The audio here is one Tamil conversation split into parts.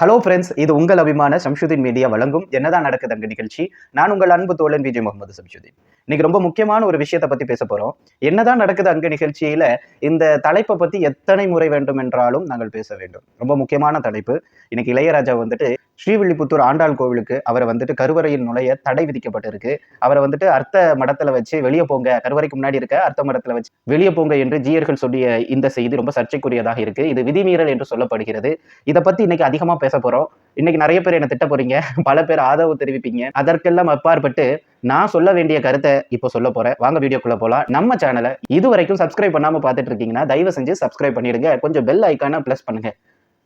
ஹலோ ஃப்ரெண்ட்ஸ் இது உங்கள் அபிமான சம்ஷுதீன் மீடியா வழங்கும் என்னதான் நடக்குது அங்க நிகழ்ச்சி. நான் உங்கள் அன்பு தோழன் விஜய் முகமது சம்ஷுதீன் இன்னைக்கு ரொம்ப முக்கியமான ஒரு விஷயத்தை பத்தி பேச போறோம். என்னதான் நடக்குது அங்க நிகழ்ச்சியில இந்த தலைப்பை பத்தி எத்தனை முறை வேண்டும் என்றாலும் நாங்கள் பேச வேண்டும். ரொம்ப முக்கியமான தலைப்பு. இன்னைக்கு இளையராஜா வந்துட்டு ஸ்ரீவில்லிபுத்தூர் ஆண்டாள் கோவிலுக்கு அவரை வந்துட்டு கருவறையில் நுழைய தடை விதிக்கப்பட்டிருக்கு. அவரை வந்துட்டு அர்த்த மடத்துல வச்சு வெளியே போங்க. கருவறைக்கு முன்னாடி இருக்க அர்த்த மடத்துல வச்சு வெளியே போங்க என்று ஜீயர்கள் சொல்லிய இந்த செய்தி ரொம்ப சர்ச்சைக்குரியதாக இருக்கு. இது விதிமீறல் என்று சொல்லப்படுகிறது. இதை பத்தி இன்னைக்கு அதிகமா பேச போறோம். இன்னைக்கு நிறைய பேர் என்ன திட்ட போறீங்க. பல பேர் ஆதரவு தெரிவிப்பீங்க. அதற்கெல்லாம் அப்பாற்பட்டு நான் சொல்ல வேண்டிய கருத்தை இப்போ சொல்ல போறேன். வாங்க வீடியோக்குள்ள போலாம். நம்ம சேனலை இது வரைக்கும் சப்ஸ்கிரைப் பண்ணாம பார்த்துட்டு இருக்கீங்கன்னா தயவு செஞ்சு சப்ஸ்கிரைப் பண்ணிடுங்க. கொஞ்சம் பெல் ஐக்கான பிளஸ் பண்ணுங்க.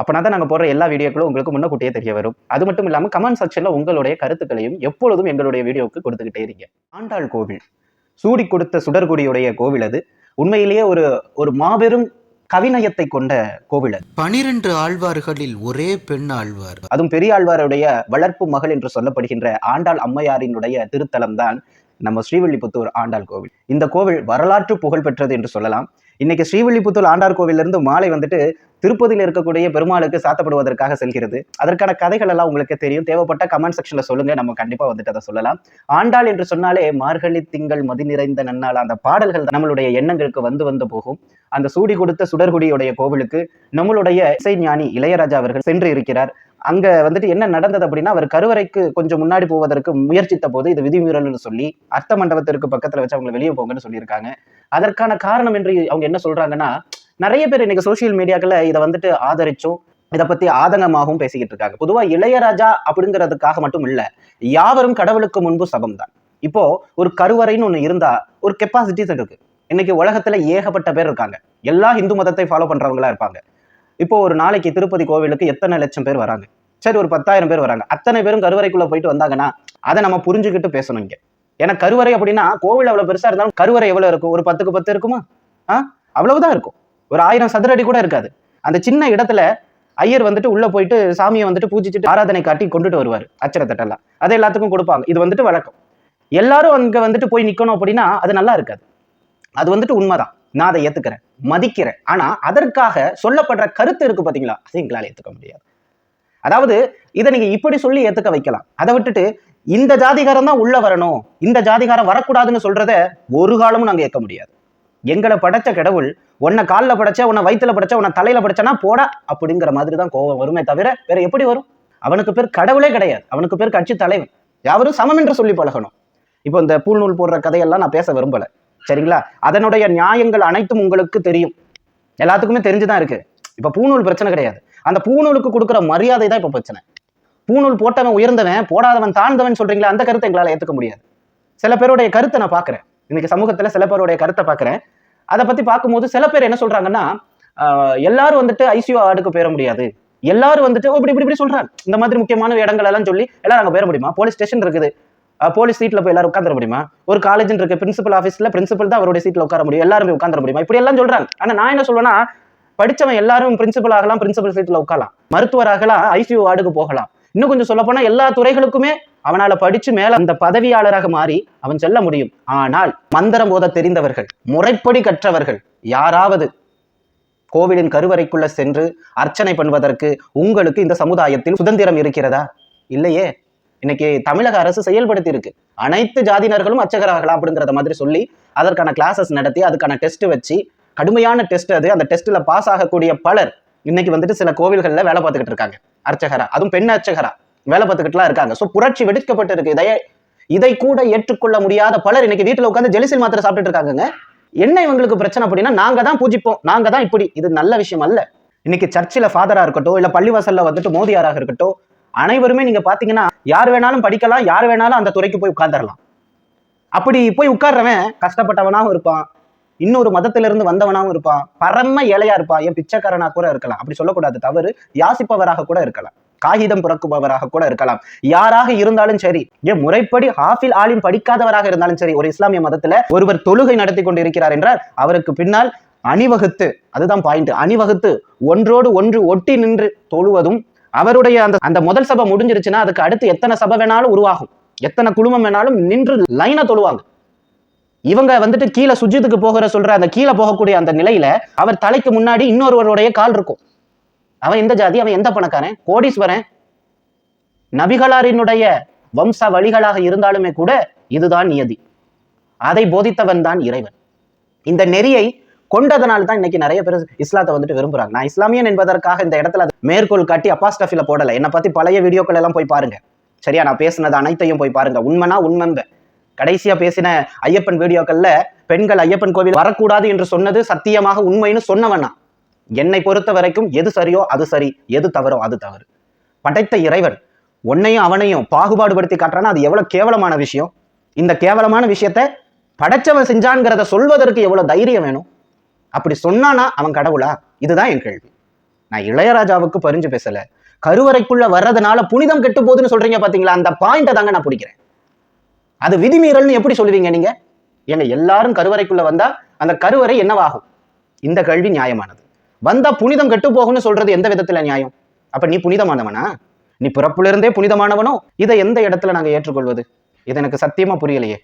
அப்பனா தான் நாங்கள் போடுற எல்லா வீடியோக்களும் உங்களுக்கு முன்னக்கூட்டியே தெரிய வரும். அது மட்டும் இல்லாமல் கமெண்ட் செக்ஷனில் உங்களுடைய கருத்துக்களையும் எப்பொழுதும் எங்களுடைய வீடியோவுக்கு கொடுத்துக்கிட்டே இருங்க. ஆண்டாள் கோவில். சூடி கொடுத்த சுடர்குடியுடைய கோவில் அது. உண்மையிலேயே ஒரு ஒரு மாபெரும் கவிநயத்தை கொண்ட கோவில் பனிரெண்டு ஆழ்வார்களில் ஒரே பெண் ஆழ்வார். அதுவும் பெரியாழ்வாருடைய வளர்ப்பு மகள் என்று சொல்லப்படுகின்ற ஆண்டாள் அம்மையாரினுடைய திருத்தலம் தான் நம்ம ஸ்ரீவில்லிபுத்தூர் ஆண்டாள் கோவில். இந்த கோவில் வரலாற்று புகழ் பெற்றது என்று சொல்லலாம். இன்னைக்கு ஸ்ரீவில்லிபுத்தூர் ஆண்டார் கோவிலிருந்து மாலை வந்துட்டு திருப்பதியில் இருக்கக்கூடிய பெருமாளுக்கு சாத்தப்படுவதற்காக செல்கிறது. அதற்கான கதைகள் எல்லாம் உங்களுக்கு தெரியும். தேவைப்பட்ட கமெண்ட் செக்ஷன்ல சொல்லுங்க. நம்ம கண்டிப்பா வந்துட்டு அதை சொல்லலாம். ஆண்டாள் என்று சொன்னாலே மார்கழி திங்கள் மதி நிறைந்த நன்னாள் அந்த பாடல்கள் நம்மளுடைய எண்ணங்களுக்கு வந்து வந்து போகும். அந்த சூடி கொடுத்த சுடர்குடியுடைய கோவிலுக்கு நம்மளுடைய இசை ஞானி இளையராஜா அவர்கள் சென்று இருக்கிறார். அங்க வந்துட்டு என்ன நடந்தது அப்படின்னா அவர் கருவறைக்கு கொஞ்சம் முன்னாடி போவதற்கு முயற்சித்த போது இது விதிமீறல்னு சொல்லி அர்த்த மண்டபத்திற்கு பக்கத்துல வச்சு அவங்க வெளியே போங்கன்னு சொல்லியிருக்காங்க. அதற்கான காரணம் என்று அவங்க என்ன சொல்றாங்கன்னா நிறைய பேர் இன்னைக்கு சோசியல் மீடியாக்கள்ல இதை வந்துட்டு ஆதரிச்சும் இதை பத்தி ஆதங்கமாகவும் பேசிக்கிட்டு இருக்காங்க. பொதுவா இளையராஜா அப்படிங்கிறதுக்காக மட்டும் இல்ல யாவரும் கடவுளுக்கு முன்பு சபம் தான் இப்போ ஒரு கருவறைன்னு ஒன்று இருந்தா ஒரு கெப்பாசிட்டிஸ் இருக்கு. இன்னைக்கு உலகத்துல ஏகப்பட்ட பேர் இருக்காங்க. எல்லா இந்து மதத்தை ஃபாலோ பண்றவங்களா இருப்பாங்க. இப்போ ஒரு நாளைக்கு திருப்பதி கோவிலுக்கு எத்தனை லட்சம் பேர் வராங்க? சரி ஒரு பத்தாயிரம் பேர் வராங்க. அத்தனை பேரும் கருவறைக்குள்ள போயிட்டு வந்தாங்கன்னா அதை நம்ம புரிஞ்சுக்கிட்டு பேசணும் இங்கே. ஏன்னா கருவறை அப்படின்னா கோவில் அவ்வளவு பெருசா இருந்தாலும் கருவறை எவ்வளவு இருக்கும்? ஒரு பத்துக்கு பத்து இருக்குமா? ஆ? அவ்வளவுதான் இருக்கும். ஒரு ஆயிரம் சதுர அடி கூட இருக்காது. அந்த சின்ன இடத்துல ஐயர் வந்துட்டு உள்ள போயிட்டு சாமியை வந்துட்டு பூஜிச்சுட்டு ஆராதனை காட்டி கொண்டுட்டு வருவார் அச்சரத்தட்டெல்லாம். அதை எல்லாத்துக்கும் கொடுப்பாங்க. இது வந்துட்டு வழக்கம். எல்லாரும் அங்க வந்துட்டு போய் நிக்கணும் அப்படின்னா அது நல்லா இருக்காது. அது வந்துட்டு உண்மைதான். நான் அதை ஏத்துக்கிறேன். மதிக்கிறேன். ஆனா அதற்காக சொல்லப்படுற கருத்து இருக்கு பாத்தீங்களா? அதை எங்களால் ஏத்துக்க முடியாது. அதாவது இதை நீங்க இப்படி சொல்லி ஏத்துக்க வைக்கலாம். அதை விட்டுட்டு இந்த ஜாதிகாரம் தான் உள்ள வரணும். இந்த ஜாதிகாரம் வரக்கூடாதுன்னு சொல்றத ஒரு காலமும் நாங்கள் ஏற்க முடியாது. எங்களை படைச்ச கடவுள் உன்னை காலில் படைச்ச உன்னை வயிற்றுல படைச்ச உன்னை தலையில படைச்சனா போடா அப்படிங்கிற மாதிரி தான் கோவம் வருமே தவிர வேற எப்படி வரும்? அவனுக்கு பேர் கடவுளே கிடையாது. அவனுக்கு பேர் கட்சி தலைவன். யாவரும் சமம் என்று சொல்லி பழகணும். இப்போ இந்த பூநூல் போடுற கதையெல்லாம் நான் பேச விரும்பல. சரிங்களா? அதனுடைய நியாயங்கள் அனைத்தும் உங்களுக்கு தெரியும். எல்லாத்துக்குமே தெரிஞ்சுதான் இருக்கு. இப்போ பூநூல் பிரச்சனை கிடையாது. அந்த பூநூலுக்கு கொடுக்குற மரியாதை தான் இப்போ பிரச்சனை. பூநூல் போட்டவன் உயர்ந்தவன் போடாதவன் தாழ்ந்தவன் சொல்றீங்களா அந்த கருத்தை எங்களால் ஏற்றுக்க முடியாது. சில பேருடைய கருத்தை நான் பார்க்குறேன் இன்னைக்கு சமூகத்தில் சில பேருடைய கருத்தை பார்க்குறேன் அதை பற்றி பார்க்கும்போது சில பேர் என்ன சொல்றாங்கன்னா எல்லாரும் வந்துட்டு ஐசியூ ஆர்டுக்கு போயிட முடியாது. எல்லாரும் வந்துட்டு ஓ, இப்படி இப்படி இப்படி சொல்றாங்க. இந்த மாதிரி முக்கியமான இடங்கள் எல்லாம் சொல்லி எல்லாரும் அங்கே போயிட முடியுமா? போலீஸ் ஸ்டேஷன் இருக்குது. போலீஸ் சீட்டில் போய் எல்லாரும் உட்காந்துட முடியுமா? ஒரு காலேஜ் இருக்கு பிரின்சிபல் ஆஃபீஸில் பிரின்சிபல் தான் அவருடைய சீட்டில் உட்கார முடியும். எல்லாரும் போய் உட்காந்துட முடியுமா? இப்படி எல்லாம் சொல்றாங்க. ஆனால் நான் என்ன சொல்லுவேன்னா படித்தவன் எல்லாரும் பிரின்சிபல் ஆகலாம் பிரின்சிபல் சீட்டில் உட்காரலாம். மருத்துவர் ஆகலாம் ஐசியூ வார்டுக்கு போகலாம். இன்னும் கொஞ்சம் சொல்லப்போனால் எல்லா துறைகளுக்குமே அவனால படிச்சு மேல அந்த பதவியாளராக மாறி அவன் செல்ல முடியும். ஆனால் மந்திரம் போத தெரிந்தவர்கள் முறைப்படி கற்றவர்கள் யாராவது கோவிலின் கருவறைக்குள்ள சென்று அர்ச்சனை பண்ணுவதற்கு உங்களுக்கு இந்த சமுதாயத்தில் சுதந்திரம் இருக்கிறதா? இல்லையே. இன்னைக்கு தமிழக அரசு செயல்படுத்தி இருக்கு அனைத்து ஜாதியினர்களும் அர்ச்சகராகலாம் அப்படிங்கிறத மாதிரி சொல்லி அதற்கான கிளாஸஸ் நடத்தி அதுக்கான டெஸ்ட் வச்சு கடுமையான டெஸ்ட் அது. அந்த டெஸ்ட்ல பாஸ் ஆகக்கூடிய பலர் இன்னைக்கு வந்துட்டு சில கோவில்கள்ல வேலை பார்த்துக்கிட்டு இருக்காங்க. அர்ச்சகரா அதுவும் பெண் அர்ச்சகரா வேலை பார்த்துக்கிட்டுலாம் இருக்காங்க. ஸோ புரட்சி வெடிக்கப்பட்டு இருக்கு இதை இதை கூட ஏற்றுக்கொள்ள முடியாத பலர் இன்னைக்கு வீட்டுல உட்காந்து ஜெலிசில் மாத்திரை சாப்பிட்டுட்டு இருக்காங்க என்ன இவங்களுக்கு பிரச்சனை அப்படின்னா நாங்க தான் பூஜிப்போம். நாங்க தான் இப்படி. இது நல்ல விஷயம் அல்ல. இன்னைக்கு சர்ச்சில் ஃபாதரா இருக்கட்டும் இல்ல பள்ளிவாசல்ல வந்துட்டு மோதியாராக இருக்கட்டும் அனைவருமே நீங்க பாத்தீங்கன்னா யார் வேணாலும் படிக்கலாம் யார் வேணாலும் அந்த துறைக்கு போய் உட்கார்ந்துடலாம் அப்படி போய் உட்கார்றவன் கஷ்டப்பட்டவனாகவும் இருப்பான். இன்னொரு மதத்திலிருந்து வந்தவனாகவும் இருப்பான். பரம ஏழையா இருப்பான். ஏன் பிச்சைக்காரனா கூட இருக்கலாம். அப்படி சொல்லக்கூடாது. தவறு யாசிப்பவராக கூட இருக்கலாம். காகிதம் புறக்குபவராக கூட இருக்கலாம். யாராக இருந்தாலும் சரி ஏன் முறைப்படி ஹாஃபில் ஆலிம் படிக்காதவராக இருந்தாலும் சரி ஒரு இஸ்லாமிய மதத்துல ஒருவர் தொழுகை நடத்தி கொண்டு இருக்கிறார் என்றால் அவருக்கு பின்னால் அணிவகுத்து அதுதான் பாயிண்ட் அணிவகுத்து ஒன்றோடு ஒன்று ஒட்டி நின்று தொழுவதும் அவருடைய அந்த அந்த முதல் சபை முடிஞ்சிருச்சுன்னா அதுக்கு அடுத்து எத்தனை சபை வேணாலும் உருவாகும். எத்தனை குழுமம் வேணாலும் நின்று லைனா தொழுவாங்க. இவங்க வந்துட்டு கீழே சுஜித்துக்கு போகிற சொல்ற அந்த கீழே போகக்கூடிய அந்த நிலையில அவர் தலைக்கு முன்னாடி இன்னொருவருடைய கால் இருக்கும். அவன் எந்த ஜாதி? அவன் எந்த பணக்காரன்? கோடீஸ்வரன். நபிகளாரினுடைய வம்ச வழிகளாக இருந்தாலுமே கூட இதுதான் நியதி. அதை போதித்தவன் தான் இறைவன். இந்த நெறியை கொண்டதனால தான் இன்னைக்கு நிறைய பேர் இஸ்லாத்தை வந்துட்டு விரும்புறாங்க. நான் இஸ்லாமியன் என்பதற்காக இந்த இடத்துல மேற்கோள் காட்டி அப்பாஸ்டஃபில போடல. என்னை பத்தி பழைய வீடியோக்கள் எல்லாம் போய் பாருங்க. சரியா? நான் பேசினது அனைத்தையும் போய் பாருங்க. உண்மைனா உண்மைங்க. கடைசியா பேசின ஐயப்பன் வீடியோக்கள்ல பெண்கள் ஐயப்பன் கோவில் வரக்கூடாது என்று சொன்னது சத்தியமாக உண்மைன்னு சொன்னவனா என்னை பொறுத்த வரைக்கும் எது சரியோ அது சரி எது தவறோ அது தவறு. படைத்த இறைவன் உன்னையும் அவனையும் பாகுபாடுபடுத்தி காட்டுறான்னா அது எவ்வளவு கேவலமான விஷயம். இந்த கேவலமான விஷயத்த படைச்சவன் செஞ்சான்ங்கிறத சொல்வதற்கு எவ்வளவு தைரியம் வேணும்? அப்படி சொன்னானா அவன் கடவுளா? இதுதான் என் கேள்வி. நான் இளையராஜாவுக்கு பரிஞ்சு பேசல. கருவறைக்குள்ள வர்றதுனால புனிதம் கெட்டு போகுதுன்னு சொல்றீங்க பாத்தீங்களா? அந்த பாயிண்ட்டை தாங்க நான் பிடிக்கிறேன். அது விதிமீறல்னு எப்படி சொல்லுவீங்க நீங்க? ஏங்க எல்லாரும் கருவறைக்குள்ள வந்தா அந்த கருவறை என்னவாகும்? இந்த கேள்வி நியாயமானது. வந்தா புனிதம் கெட்டு போகும்னு சொல்றது எந்த விதத்துல நியாயம்? அப்ப நீ புனிதமானவனா? நீ பிறப்புல இருந்தே புனிதமானவனோ? இதை எந்த இடத்துல நாங்க ஏற்றுக்கொள்வது? இது எனக்கு சத்தியமா புரியலையே.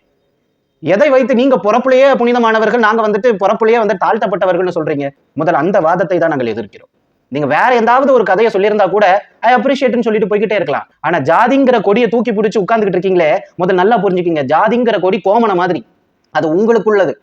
எதை வைத்து நீங்க பிறப்புலயே புனிதமானவர்கள் நாங்க வந்துட்டு பிறப்புலயே வந்து தாழ்த்தப்பட்டவர்கள்னு சொல்றீங்க? முதல்ல அந்த வாதத்தை தான் நாங்கள் எதிர்க்கிறோம். நீங்க வேற எந்தாவது ஒரு கதையை சொல்லியிருந்தா கூட ஐ அப்ரிஷியேட்னு சொல்லிட்டு போய்கிட்டே இருக்கலாம். ஆனா ஜாதிங்கிற கொடியை தூக்கி பிடிச்சி உட்காந்துக்கிட்டு இருக்கீங்களே முதல் நல்லா புரிஞ்சுக்கிங்க. ஜாதிங்கிற கொடி கோமண மாதிரி. அது உங்களுக்குள்ளது.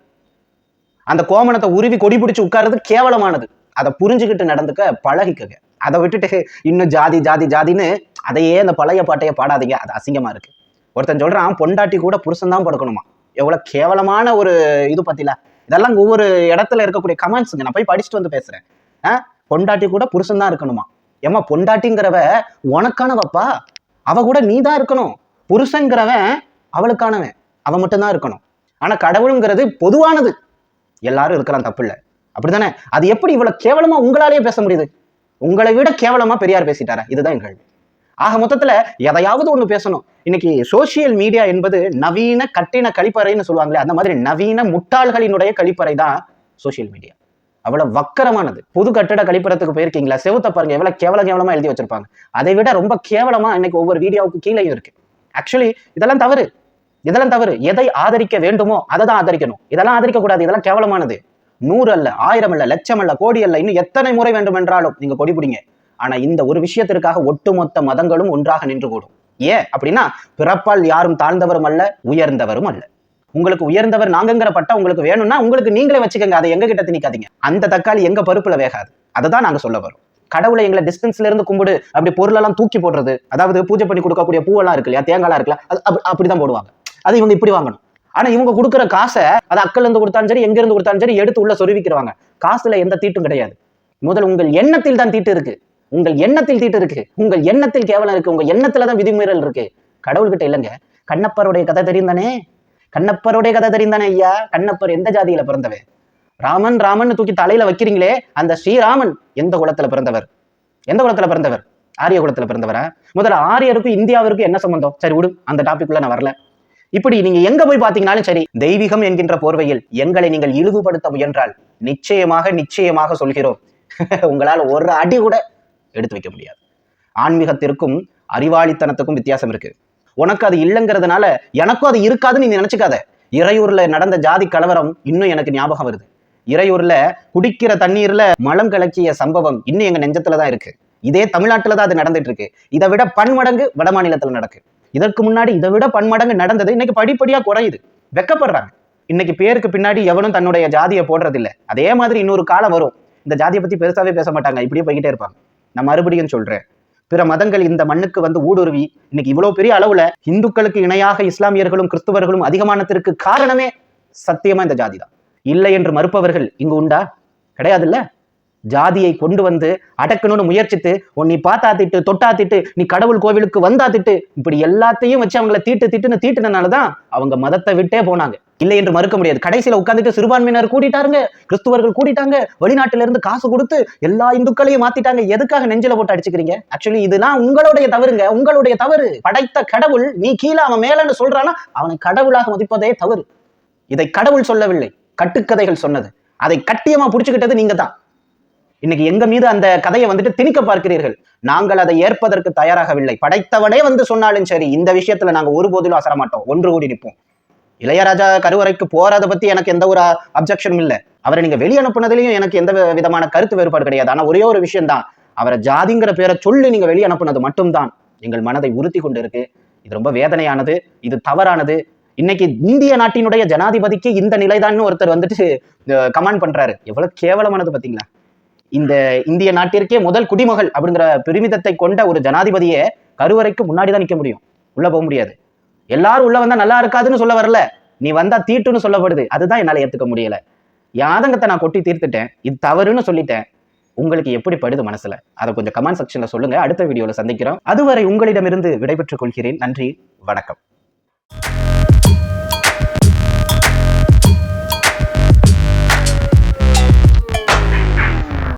அந்த கோமணத்தை உருவி கொடி பிடிச்சி உட்கார்றது கேவலமானது. அதை புரிஞ்சுக்கிட்டு நடந்துக்க பழகிக்கங்க. அதை விட்டுட்டு இன்னும் ஜாதி ஜாதி ஜாதின்னு அதையே அந்த பழைய பாட்டையே பாடாதீங்க. அது அசிங்கமா இருக்கு. ஒருத்தன் சொல்றான் பொண்டாட்டி கூட புருஷன் தான் படுக்கணுமா? எவ்வளவு கேவலமான ஒரு இது பத்தில. இதெல்லாம் ஒவ்வொரு இடத்துல இருக்கக்கூடிய கமெண்ட்ஸுங்க. நான் போய் படிச்சுட்டு வந்து பேசுறேன். ஆ? பொண்டாட்டி கூட புருஷன் தான் இருக்கணுமா? ஏம்மா பொண்டாட்டிங்கிறவ உனக்கானவப்பா? அவ கூட நீ தான் இருக்கணும். புருஷங்கிறவன் அவளுக்கானவன். அவன் மட்டும்தான் இருக்கணும். ஆனா கடவுளுங்கிறது பொதுவானது. எல்லாரும் இருக்கலாம் தப்பு இல்லை அப்படித்தானே? அது எப்படி இவ்வளவு கேவலமா உங்களாலேயே பேச முடியுது? உங்களை விட கேவலமா பெரியார் பேசிட்டாரா? இதுதான் என் கேள்வி. ஆக மொத்தத்துல எதையாவது ஒண்ணு பேசணும். இன்னைக்கு சோசியல் மீடியா என்பது நவீன கட்டின கழிப்பறைன்னு சொல்லுவாங்களே அந்த மாதிரி நவீன முட்டாள்களினுடைய கழிப்பறை தான் சோசியல் மீடியா அவ்வளவு வக்கரமானது. புது கட்டட கழிப்பறத்துக்கு போயிருக்கீங்களா? செவத்தை பாருங்க எவ்வளவு கேவல கேவலமா எழுதி வச்சிருப்பாங்க. அதை விட ரொம்ப கேவலமா இன்னைக்கு ஒவ்வொரு வீடியோவுக்கு கீழேயும் இருக்கு. ஆக்சுவலி இதெல்லாம் தவறு. இதெல்லாம் தவறு. எதை ஆதரிக்க வேண்டுமோ அதை தான் ஆதரிக்கணும். இதெல்லாம் ஆதரிக்க கூடாது இதெல்லாம் கேவலமானது. நூறு அல்ல ஆயிரம் அல்ல லட்சம் அல்ல கோடி அல்ல இன்னும் எத்தனை முறை வேண்டும் என்றாலும் நீங்க கொடி பிடிங்க. ஆனா இந்த ஒரு விஷயத்திற்காக ஒட்டுமொத்த மதங்களும் ஒன்றாக நின்று கூடும். ஏன் அப்படின்னா பிறப்பால் யாரும் தாழ்ந்தவரும் அல்ல உயர்ந்தவரும் அல்ல. உங்களுக்கு உயர்ந்தவர் நாங்கங்கிற பட்டம் உங்களுக்கு வேணும்னா உங்களுக்கு நீங்களே வச்சுக்கோங்க. அதை எங்க கிட்ட திணிக்காதீங்க. அந்த தக்காளி எங்க பருப்புல வேகாது. அதை தான் நாங்க சொல்ல வரோம். கடவுளை எங்களை டிஸ்டன்ஸ்ல இருந்து கும்பிடு அப்படி பொருளெல்லாம் தூக்கி போடுறது அதாவது பூஜை பண்ணி கொடுக்கக்கூடிய பூவெல்லாம் இருக்கு இல்லையா தேங்காய்லாம் இருக்குல்ல அது அப்படிதான் போடுவாங்க. அது இவங்க இப்படி வாங்கணும். ஆனா இவங்க கொடுக்குற காசை அது அக்கல்ல இருந்து கொடுத்தாலும் சரி எங்க இருந்து கொடுத்தாலும் சரி எடுத்து உள்ள சொருவிக்கிறவாங்க காசுல எந்த தீட்டும் கிடையாது. முதல் உங்கள் எண்ணத்தில் தான் தீட்டு இருக்கு. உங்கள் எண்ணத்தில் தீட்டு இருக்கு. உங்கள் எண்ணத்தில் கேவலம் இருக்கு. உங்க எண்ணத்துல தான் விதிமீறல் இருக்கு. கடவுள்கிட்ட இல்லைங்க. கண்ணப்பருடைய கதை தெரியும் தானே? கண்ணப்பருடைய கதை தெரிந்தானே ஐயா? கண்ணப்பர் எந்த ஜாதியில பிறந்தவர்? ராமன் ராமன் தூக்கி தலையில வைக்கிறீங்களே அந்த ஸ்ரீராமன் எந்த குலத்துல பிறந்தவர்? எந்த குலத்துல பிறந்தவர்? ஆரிய குலத்துல பிறந்தவரா? முதல்ல ஆரியருக்கும் இந்தியாவிற்கும் என்ன சம்பந்தம்? சரி விடு அந்த டாபிக் உள்ள நான் வரல. இப்படி நீங்க எங்க போய் பாத்தீங்கன்னாலும் சரி தெய்வீகம் என்கின்ற போர்வையில் எங்களை நீங்கள் இழிவுபடுத்த முயன்றால் நிச்சயமாக நிச்சயமாக சொல்கிறோம். உங்களால் ஒரு அடி கூட எடுத்து வைக்க முடியாது. ஆன்மீகத்திற்கும் அறிவாளித்தனத்துக்கும் வித்தியாசம் இருக்கு. உனக்கு அது இல்லைங்கிறதுனால எனக்கும் அது இருக்காதுன்னு நீ நினைச்சுக்காத. இறையூர்ல நடந்த ஜாதி கலவரம் இன்னும் எனக்கு ஞாபகம் வருது. இறையூர்ல குடிக்கிற தண்ணீர்ல மலம் கலக்கிய சம்பவம் இன்னும் எங்க நெஞ்சத்துல தான் இருக்கு. இதே தமிழ்நாட்டில் தான் அது நடந்துட்டு இருக்கு. இதை விட பன்மடங்கு வட மாநிலத்தில் நடக்கு. இதற்கு முன்னாடி இதை விட பன்மடங்கு நடந்தது இன்னைக்கு படிப்படியா குறையுது. வெக்கப்படுறாங்க. இன்னைக்கு பேருக்கு பின்னாடி எவனும் தன்னுடைய ஜாதியை போடுறதில்ல. அதே மாதிரி இன்னொரு காலம் வரும். இந்த ஜாதியை பத்தி பெருசாவே பேச மாட்டாங்க. இப்படியே போய்கிட்டே இருப்பாங்க. நான் மறுபடியும் சொல்றேன். பிற மதங்கள் இந்த மண்ணுக்கு வந்து ஊடுருவி இன்னைக்கு இவ்வளவு பெரிய அளவுல இந்துக்களுக்கு இணையாக இஸ்லாமியர்களும் கிறிஸ்துவர்களும் அதிகமானத்திற்கு காரணமே சத்தியமா இந்த ஜாதி தான் இல்லை என்று மறுப்பவர்கள் இங்கு உண்டா? கிடையாதுல்ல? ஜாதியை கொண்டு வந்து அடக்கணும்னு முயற்சித்து உன் நீ பார்த்தா திட்டு தொட்டா திட்டு நீ கடவுள் கோவிலுக்கு வந்தா திட்டு இப்படி எல்லாத்தையும் வச்சு அவங்கள தீட்டு திட்டுன்னு தீட்டுனதுனாலதான் அவங்க மதத்தை விட்டே போனாங்க. இல்லை என்று மறுக்க முடியாது. கடைசியில உட்கார்ந்துட்டு சிறுபான்மையினர் கூட்டிட்டாருங்க கிறிஸ்துவர்கள் கூட்டிட்டாங்க வெளிநாட்டுல இருந்து காசு கொடுத்து எல்லா இந்துக்களையும் மாத்திட்டாங்க. எதுக்காக நெஞ்சில போட்டு அடிச்சுக்கிறீங்க? ஆக்சுவலி இதெல்லாம் உங்களுடைய தவறுங்க. உங்களுடைய தவறு. படைத்த கடவுள் நீ கீழே அவன் மேலன்னு சொல்றானா அவனை கடவுளாக மதிப்பதே தவறு. இதை கடவுள் சொல்லவில்லை. கட்டுக்கதைகள் சொன்னது. அதை கட்டியமா புடிச்சுக்கிட்டது நீங்க தான் இன்னைக்கு எங்க மீது அந்த கதையை வந்துட்டு திணிக்க பார்க்கிறீர்கள்? நாங்கள் அதை ஏற்பதற்கு தயாராகவில்லை. படைத்தவனே வந்து சொன்னாலும் சரி இந்த விஷயத்துல நாங்க ஒருபோதிலும் அசர மாட்டோம். ஒன்று கூடி நிற்போம். இளையராஜா கருவறைக்கு போறதை பத்தி எனக்கு எந்த ஒரு அப்ஜெக்ஷனும் இல்லை. அவரை நீங்க வெளியே அனுப்புனதுலயும் எனக்கு எந்த விதமான கருத்து வேறுபாடு கிடையாது. ஆனா ஒரே ஒரு விஷயம் தான் அவரை ஜாதிங்கிற பேரை சொல்லி நீங்க வெளியே அனுப்புனது மட்டும்தான். எங்கள் மனதை உறுத்தி கொண்டு இருக்கு இது ரொம்ப வேதனையானது. இது தவறானது. இன்னைக்கு இந்திய நாட்டினுடைய ஜனாதிபதிக்கு இந்த நிலைதான்னு ஒருத்தர் வந்துட்டு கமெண்ட் பண்றாரு. எவ்வளவு கேவலமானது பாத்தீங்களா? இந்த இந்திய நாட்டிற்கே முதல் குடிமகள் அப்படிங்கிற பெருமிதத்தை கொண்ட ஒரு ஜனாதிபதியே கருவறைக்கு முன்னாடி தான் நிற்க முடியும். உள்ள போக முடியாது. எல்லாரும் உள்ள வந்தா நல்லா இருக்காதுன்னு சொல்ல வரல. நீ வந்தா தீட்டுன்னு சொல்லப்படுது. அதுதான் என்னால ஏத்துக்க முடியல. யாதங்கத்தை நான் கொட்டி தீர்த்துட்டேன். இது தவறுன்னு சொல்லிட்டேன். உங்களுக்கு எப்படி படுது மனசுல? அதை கொஞ்சம் கமெண்ட் செக்ஷன்ல சொல்லுங்க. அடுத்த வீடியோல சந்திக்கிறோம். அதுவரை உங்களிடமிருந்து விடைபெற்றுக் கொள்கிறேன். நன்றி. வணக்கம்.